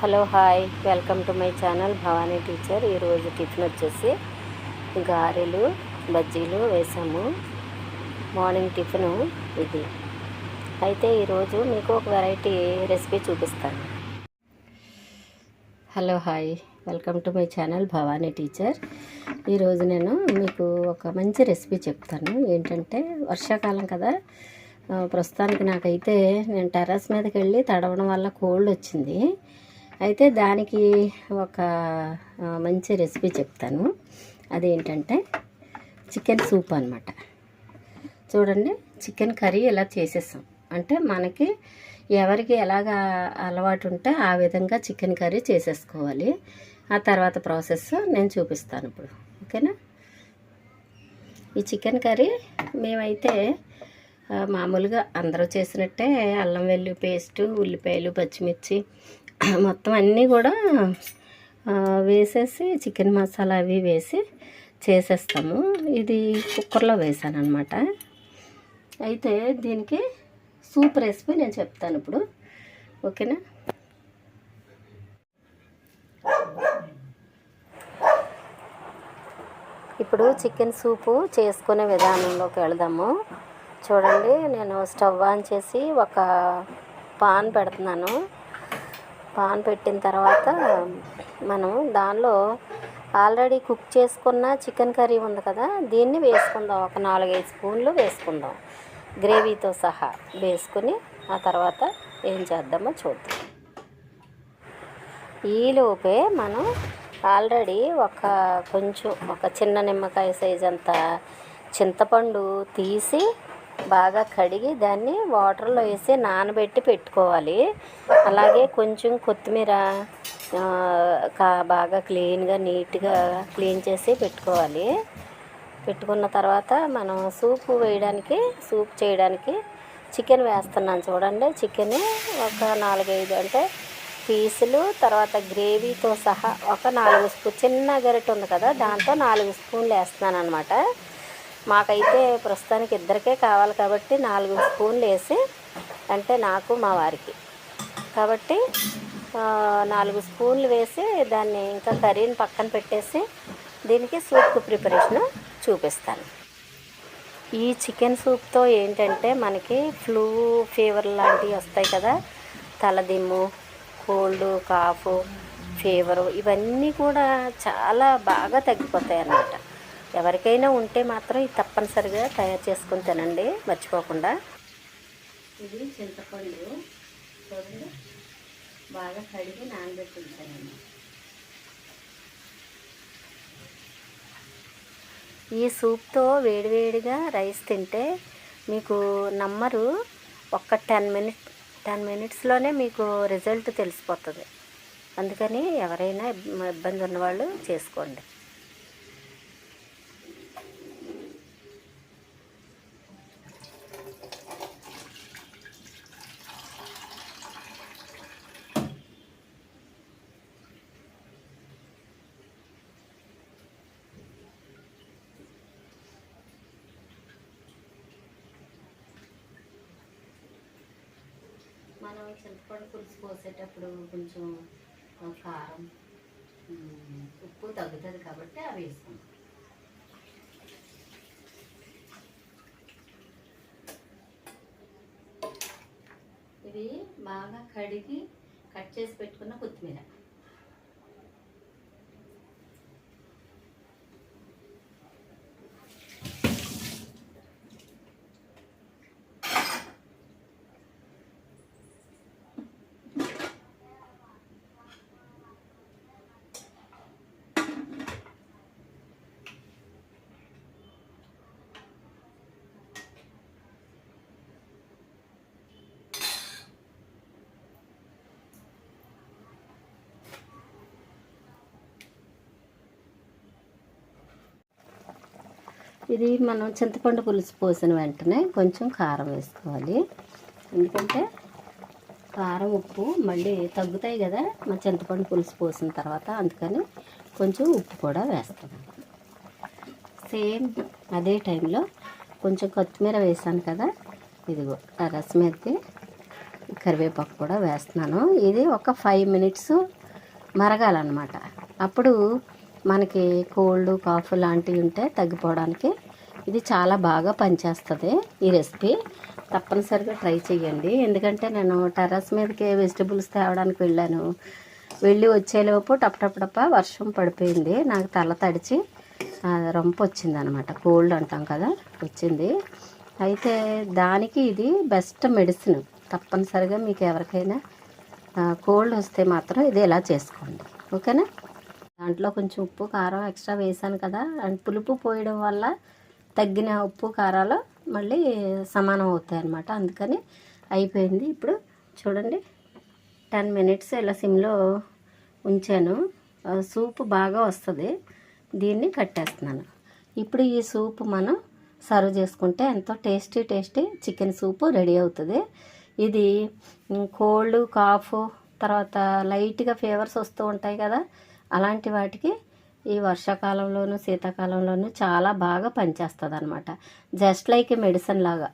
Hello hi welcome to my channel Bhavani teacher. ఈరోజు tiffin వచ్చేసి గారెలు బజ్జీలు వేసాము. మార్నింగ్ టిఫిను ఇది. అయితే ఈరోజు మీకు ఒక వెరైటీ రెసిపీ చూపిస్తాను. Hello hi welcome to my channel Bhavani teacher. ఈరోజు నేను మీకు ఒక మంచి రెసిపీ చెప్తాను. ఏంటంటే వర్షాకాలం కదా ప్రస్తుతానికి నాకైతే నేను టెర్రస్ మీదకి వెళ్ళి తడవడం వల్ల కోల్డ్ వచ్చింది. అయితే దానికి ఒక మంచి రెసిపీ చెప్తాను. అదేంటంటే చికెన్ సూప్ అనమాట చూడండి చికెన్ కర్రీ ఇలా చేసేసాం. అంటే మనకి ఎవరికి ఎలాగ అలవాటు ఉంటే ఆ విధంగా చికెన్ కర్రీ చేసేసుకోవాలి. ఆ తర్వాత ప్రాసెస్ నేను చూపిస్తాను ఇప్పుడు. ఓకేనా? ఈ చికెన్ కర్రీ మేమైతే మామూలుగా అందరూ చేసినట్టే అల్లం వెల్లు పేస్టు ఉల్లిపాయలు పచ్చిమిర్చి మొత్తం అన్నీ కూడా వేసేసి చికెన్ మసాలా అవి వేసి చేసేస్తాము. ఇది కుక్కర్లో వేసాను అనమాట అయితే దీనికి సూప్ రెసిపీ నేను చెప్తాను ఇప్పుడు. ఓకేనా? ఇప్పుడు చికెన్ సూపు చేసుకునే విధానంలోకి వెళదాము. చూడండి నేను స్టవ్ ఆన్ చేసి ఒక పాన్ పెడుతున్నాను. పాన్ పెట్టిన తర్వాత మనం దానిలో ఆల్రెడీ కుక్ చేసుకున్న చికెన్ కర్రీ ఉంది కదా దీన్ని వేసుకుందాం. ఒక నాలుగైదు స్పూన్లు వేసుకుందాం. గ్రేవీతో సహా వేసుకుని ఆ తర్వాత ఏం చేద్దామో చూద్దాం. ఈలోపే మనం ఆల్రెడీ ఒక కొంచెం ఒక చిన్న నిమ్మకాయ సైజ్ అంత చింతపండు తీసి బాగా కడిగి దాన్ని వాటర్లో వేసి నానబెట్టి పెట్టుకోవాలి. అలాగే కొంచెం కొత్తిమీర కా- బాగా క్లీన్గా నీట్గా క్లీన్ చేసి పెట్టుకోవాలి. పెట్టుకున్న తర్వాత మనం సూప్ వేయడానికి సూప్ చేయడానికి చికెన్ వేస్తున్నాను చూడండి. చికెన్ ఒక నాలుగైదు అంటే పీసులు తర్వాత గ్రేవీతో సహా ఒక నాలుగు స్పూ చిన్న గరిటె ఉంది కదా దాంతో నాలుగు స్పూన్లు వేస్తున్నాను అనమాట మాకైతే ప్రస్తుతానికి ఇద్దరికే కావాలి కాబట్టి నాలుగు స్పూన్లు వేసి అంటే నాకు మా వారికి. కాబట్టి నాలుగు స్పూన్లు వేసి దాన్ని ఇంకా కర్రీని పక్కన పెట్టేసి దీనికి సూప్ ప్రిపరేషన్ చూపిస్తాను. ఈ చికెన్ సూప్తో ఏంటంటే మనకి ఫ్లూ ఫీవర్ లాంటివి వస్తాయి కదా. తలదిమ్ము కోల్డ్ కాఫ్ ఫీవరు ఇవన్నీ కూడా చాలా బాగా తగ్గిపోతాయి అన్నమాట ఎవరికైనా ఉంటే మాత్రం ఇది తప్పనిసరిగా తయారు చేసుకుని తినండి మర్చిపోకుండా. ఇది చింతపండు చూడండి బాగా కడిగి నానబెట్టి ఉంచానండి ఈ సూప్తో వేడివేడిగా రైస్ తింటే మీకు నమ్మరు ఒక్క టెన్ మినిట్ టెన్ మినిట్స్లోనే మీకు రిజల్ట్ తెలిసిపోతుంది. అందుకని ఎవరైనా ఇబ్- ఇబ్బంది ఉన్నవాళ్ళు చేసుకోండి. చింతపండు పులుసు పోసేటప్పుడు కొంచెం కారం ఉప్పు తగ్గుతుంది కాబట్టి అవి వేసుకుంటాం ఇవి బాగా కడిగి కట్ చేసి పెట్టుకున్న కొత్తిమీర. ఇది మనం చింతపండు పులుసు పోసిన వెంటనే కొంచెం కారం వేసుకోవాలి. ఎందుకంటే కారం ఉప్పు మళ్ళీ తగ్గుతాయి కదా మన చింతపండు పులుసు పోసిన తర్వాత అందుకని కొంచెం ఉప్పు కూడా వేస్తాం సేమ్ అదే టైంలో కొంచెం కొత్తిమీర వేసాను కదా ఇదిగో రసం ఎత్తి కరివేపాకు కూడా వేస్తున్నాను. ఇది ఒక ఫైవ్ మినిట్స్ మరగాలన్నమాట. అప్పుడు మనకి కోల్డ్ కాఫ్ లాంటివి ఉంటే తగ్గిపోవడానికి ఇది చాలా బాగా పనిచేస్తుంది ఈ రెసిపీ. తప్పనిసరిగా ట్రై చేయండి ఎందుకంటే నేను టెర్రస్ మీదకి వెజిటబుల్స్ తేవడానికి వెళ్ళాను. వెళ్ళి వచ్చేలోపు టప్ వర్షం పడిపోయింది. నాకు తల తడిచి రొంప వచ్చింది అనమాట కోల్డ్ అంటాం కదా వచ్చింది. అయితే దానికి ఇది బెస్ట్ మెడిసిన్. తప్పనిసరిగా మీకు ఎవరికైనా కోల్డ్ వస్తే మాత్రం ఇది ఇలా చేసుకోండి. ఓకేనా? దాంట్లో కొంచెం ఉప్పు కారం ఎక్స్ట్రా వేసాను కదా. అండ్ పులుపు పోయడం వల్ల తగ్గిన ఉప్పు కారాలు మళ్ళీ సమానం అవుతాయి అన్నమాట. అందుకని అయిపోయింది. ఇప్పుడు చూడండి టెన్ మినిట్స్ ఇలా సిమ్లో ఉంచాను. సూప్ బాగా వస్తుంది. దీన్ని కట్టేస్తున్నాను. ఇప్పుడు ఈ సూప్ మనం సర్వ్ చేసుకుంటే ఎంతో tasty tasty chicken soup ready అవుతుంది. ఇది కోల్డ్ కాఫ్ తర్వాత లైట్గా ఫీవర్స్ వస్తూ ఉంటాయి కదా. అలాంటి వాటికి ఈ వర్షాకాలంలోనూ శీతాకాలంలోనూ చాలా బాగా పనిచేస్తుంది అనమాట జస్ట్ లైక్ మెడిసిన్ లాగా.